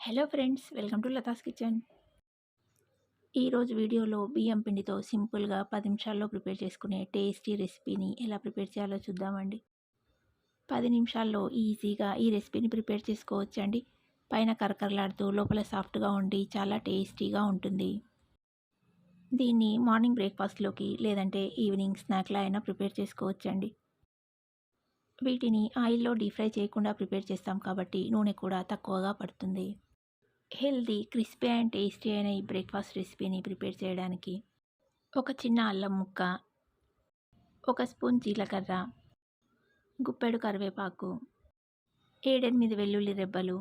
Hello friends welcome to Latha's kitchen. ఈరోజు వీడియోలో బియ్యం పిండితో సింపుల్గా పది నిమిషాల్లో ప్రిపేర్ చేసుకునే టేస్టీ రెసిపీని ఎలా ప్రిపేర్ చేయాలో చూద్దామండి. పది నిమిషాల్లో ఈజీగా ఈ రెసిపీని ప్రిపేర్ చేసుకోవచ్చండి. పైన కరకరలాడుతూ లోపల సాఫ్ట్గా ఉండి చాలా టేస్టీగా ఉంటుంది. దీన్ని మార్నింగ్ బ్రేక్ఫాస్ట్లోకి లేదంటే ఈవినింగ్ స్నాక్లా అయినా ప్రిపేర్ చేసుకోవచ్చండి. వీటిని ఆయిల్లో డీప్ ఫ్రై చేయకుండా ప్రిపేర్ చేస్తాం కాబట్టి నూనె కూడా తక్కువగా పడుతుంది. హెల్దీ క్రిస్పీ అండ్ టేస్టీ అయిన ఈ బ్రేక్ఫాస్ట్ రెసిపీని ప్రిపేర్ చేయడానికి ఒక చిన్న అల్లం ముక్క ఒక స్పూన్ జీలకర్ర గుప్పెడు కరివేపాకు ఏడెనిమిది వెల్లుల్లి రెబ్బలు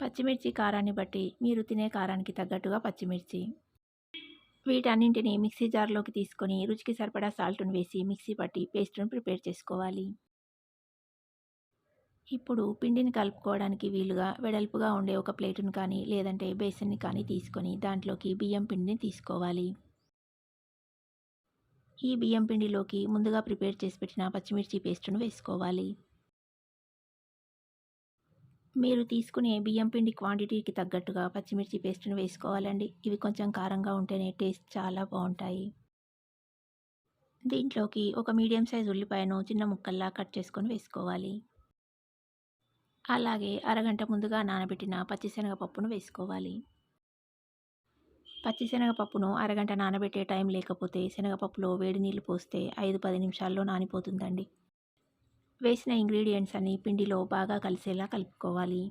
పచ్చిమిర్చి కారాన్ని బట్టి మీరు తినే కారానికి తగ్గట్టుగా పచ్చిమిర్చి. వీటన్నింటిని మిక్సీ జార్లోకి తీసుకొని రుచికి సరిపడా సాల్ట్ను వేసి మిక్సీ పట్టి పేస్ట్ను ప్రిపేర్ చేసుకోవాలి. ఇప్పుడు పిండిని కలుపుకోవడానికి వీలుగా వెడల్పుగా ఉండే ఒక ప్లేటును కానీ లేదంటే బేసన్ని కానీ తీసుకొని దాంట్లోకి బియ్యం పిండిని తీసుకోవాలి. ఈ బియ్యం పిండిలోకి ముందుగా ప్రిపేర్ చేసి పెట్టిన పచ్చిమిర్చి పేస్టును వేసుకోవాలి. మీరు తీసుకునే బియ్యం పిండి క్వాంటిటీకి తగ్గట్టుగా పచ్చిమిర్చి పేస్టును వేసుకోవాలండి. ఇవి కొంచెం కారంగా ఉంటేనే టేస్ట్ చాలా బాగుంటాయి. దీంట్లోకి ఒక మీడియం సైజ్ ఉల్లిపాయను చిన్న ముక్కల్లా కట్ చేసుకొని వేసుకోవాలి. అలాగే అరగంట ముందుగా నానబెట్టిన పచ్చిశనగపప్పును వేసుకోవాలి. పచ్చిశనగపప్పును అరగంట నానబెట్టే టైం లేకపోతే శనగపప్పులో వేడి నీళ్ళు పోస్తే ఐదు పది నిమిషాల్లో నానిపోతుందండి. వేసిన ఇంగ్రీడియంట్స్ అన్ని పిండిలో బాగా కలిసేలా కలుపుకోవాలి.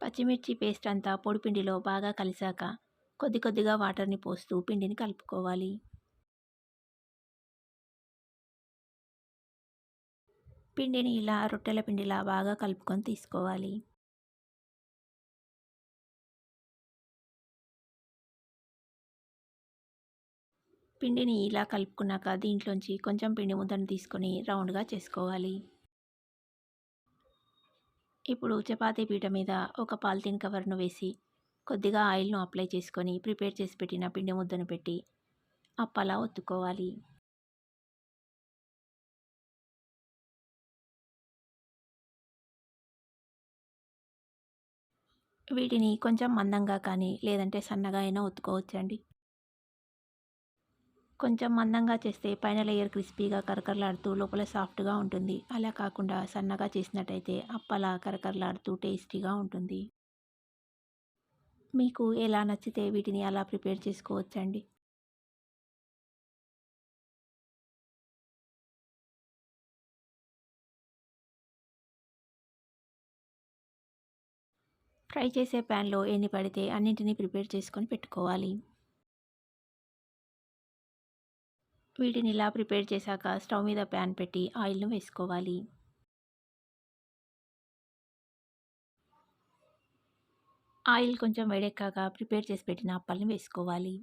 పచ్చిమిర్చి పేస్ట్ అంతా పొడి పిండిలో బాగా కలిసాక కొద్ది కొద్దిగా వాటర్ని పోస్తూ పిండిని కలుపుకోవాలి. పిండిని ఇలా రొట్టెల పిండిలా బాగా కలుపుకొని తీసుకోవాలి. పిండిని ఇలా కలుపుకున్నాక దీంట్లోంచి కొంచెం పిండి ముద్దను తీసుకొని రౌండ్గా చేసుకోవాలి. ఇప్పుడు చపాతీ పీట మీద ఒక పాలిథిన్ కవర్ను వేసి కొద్దిగా ఆయిల్ను అప్లై చేసుకొని ప్రిపేర్ చేసి పెట్టిన పిండి ముద్దను పెట్టి అప్పలా ఒత్తుకోవాలి. వీటిని కొంచెం మందంగా కానీ లేదంటే సన్నగా అయినా ఒత్తుకోవచ్చండి. కొంచెం మందంగా చేస్తే పైన లేయర్ క్రిస్పీగా కరకరలాడుతూ లోపల సాఫ్ట్గా ఉంటుంది. అలా కాకుండా సన్నగా చేసినట్టయితే అప్పలా కరకరలాడుతూ టేస్టీగా ఉంటుంది. మీకు ఎలా నచ్చితే వీటిని అలా ప్రిపేర్ చేసుకోవచ్చండి? ఫ్రై చేసే ప్యాన్లో ఎన్ని పడితే అన్నింటినీ ప్రిపేర్ చేసుకొని పెట్టుకోవాలి. వీటిని ఇలా ప్రిపేర్ చేశాక స్టవ్ మీద ప్యాన్ పెట్టి ఆయిల్ను వేసుకోవాలి. ఆయిల్ కొంచెం వేడెక్కాక ప్రిపేర్ చేసి పెట్టిన అప్పల్ని వేసుకోవాలి.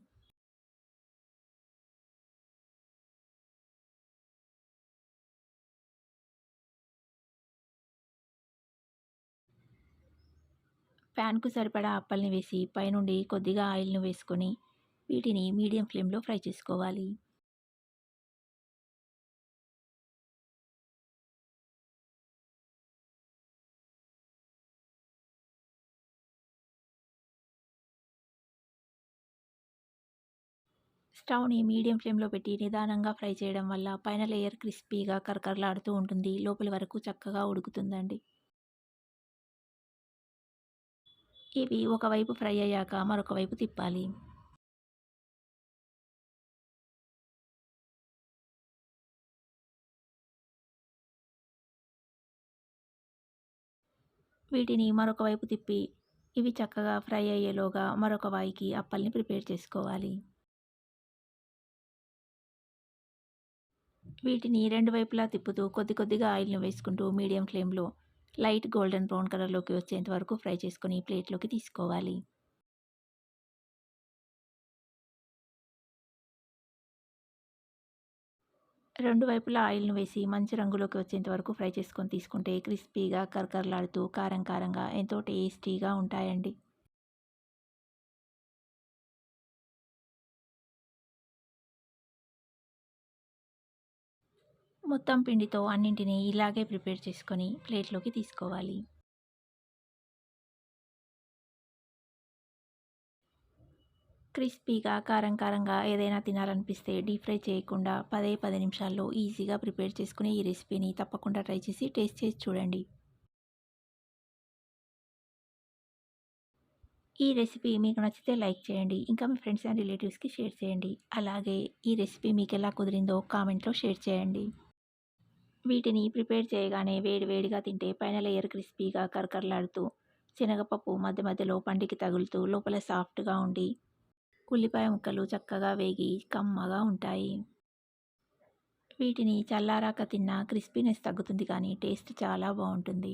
ప్యాన్కు సరిపడా అప్పల్ని వేసి పైనుండి కొద్దిగా ఆయిల్ను వేసుకొని వీటిని మీడియం ఫ్లేమ్లో ఫ్రై చేసుకోవాలి. స్టవ్ని మీడియం ఫ్లేమ్లో పెట్టి నిదానంగా ఫ్రై చేయడం వల్ల పైన లేయర్ క్రిస్పీగా కరకరలాడుతూ ఉంటుంది. లోపలి వరకు చక్కగా ఉడుకుతుందండి. ఇవి ఒకవైపు ఫ్రై అయ్యాక మరొక వైపు తిప్పాలి. వీటిని మరొక వైపు తిప్పి ఇవి చక్కగా ఫ్రై అయ్యేలోగా మరొక వాయికి అప్పల్ని ప్రిపేర్ చేసుకోవాలి. వీటిని రెండు వైపులా తిప్పుతూ కొద్ది కొద్దిగా ఆయిల్ను వేసుకుంటూ మీడియం ఫ్లేమ్లో లైట్ గోల్డెన్ బ్రౌన్ కలర్లోకి వచ్చేంత వరకు ఫ్రై చేసుకొని ప్లేట్లోకి తీసుకోవాలి. రెండు వైపులా ఆయిల్ను వేసి మంచి రంగులోకి వచ్చేంత వరకు ఫ్రై చేసుకొని తీసుకుంటే క్రిస్పీగా కరకరలాడుతూ కారం కారంగా ఎంతో టేస్టీగా ఉంటాయండి. మొత్తం పిండితో అన్నింటినీ ఇలాగే ప్రిపేర్ చేసుకొని ప్లేట్లోకి తీసుకోవాలి. క్రిస్పీగా కారం కారంగా ఏదైనా తినాలనిపిస్తే డీప్ ఫ్రై చేయకుండా పదే పది నిమిషాల్లో ఈజీగా ప్రిపేర్ చేసుకునే ఈ రెసిపీని తప్పకుండా ట్రై చేసి టేస్ట్ చేసి చూడండి. ఈ రెసిపీ మీకు నచ్చితే లైక్ చేయండి ఇంకా మీ ఫ్రెండ్స్ అండ్ రిలేటివ్స్కి షేర్ చేయండి. అలాగే ఈ రెసిపీ మీకు ఎలా కుదిరిందో కామెంట్లో షేర్ చేయండి. వీటిని ప్రిపేర్ చేయగానే వేడి వేడిగా తింటే పైన లేయర్ క్రిస్పీగా కరకరలాడుతూ శనగపప్పు మధ్య మధ్యలో పండికి తగులుతూ లోపల సాఫ్ట్గా ఉండి ఉల్లిపాయ ముక్కలు చక్కగా వేగి కమ్మగా ఉంటాయి. వీటిని చల్లారాక తిన్న క్రిస్పీనెస్ తగ్గుతుంది కానీ టేస్ట్ చాలా బాగుంటుంది.